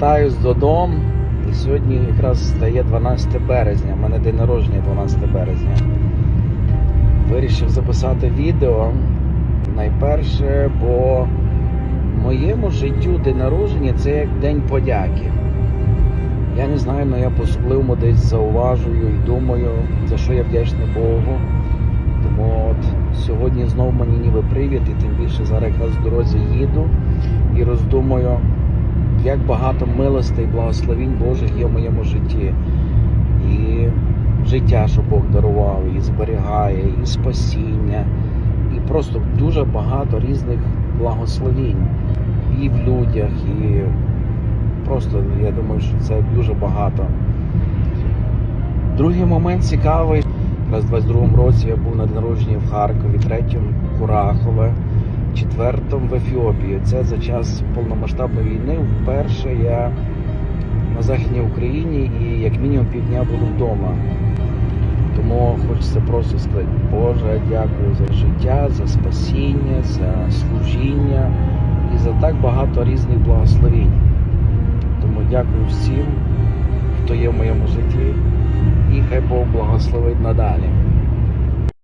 Вертаюсь додому. І сьогодні якраз стає 12 березня. У мене день народження 12 березня. Вирішив записати відео. Найперше, бо моєму життю день народження це як день подяки. Я не знаю, але я по-особливому десь зауважую і думаю, за що я вдячний Богу. Тому от сьогодні знову мені ніби привід, і тим більше зараз якраз в дорозі їду і роздумую, як багато милостей, благословінь Божих є в моєму житті. І життя, що Бог дарував, і зберігає, і спасіння, і просто дуже багато різних благословінь і в людях, і просто я думаю, що це дуже багато. Другий момент цікавий. Якраз в 22-му році я був на день народження в Харкові, третьому Курахове, четвертому в Ефіопії. Це за час повномасштабної війни. Вперше я на Західній Україні і як мінімум півдня буду вдома. Тому хочеться просто сказати, Боже, дякую за життя, за спасіння, за служіння і за так багато різних благословень. Тому дякую всім, хто є в моєму житті, і хай Бог благословить надалі.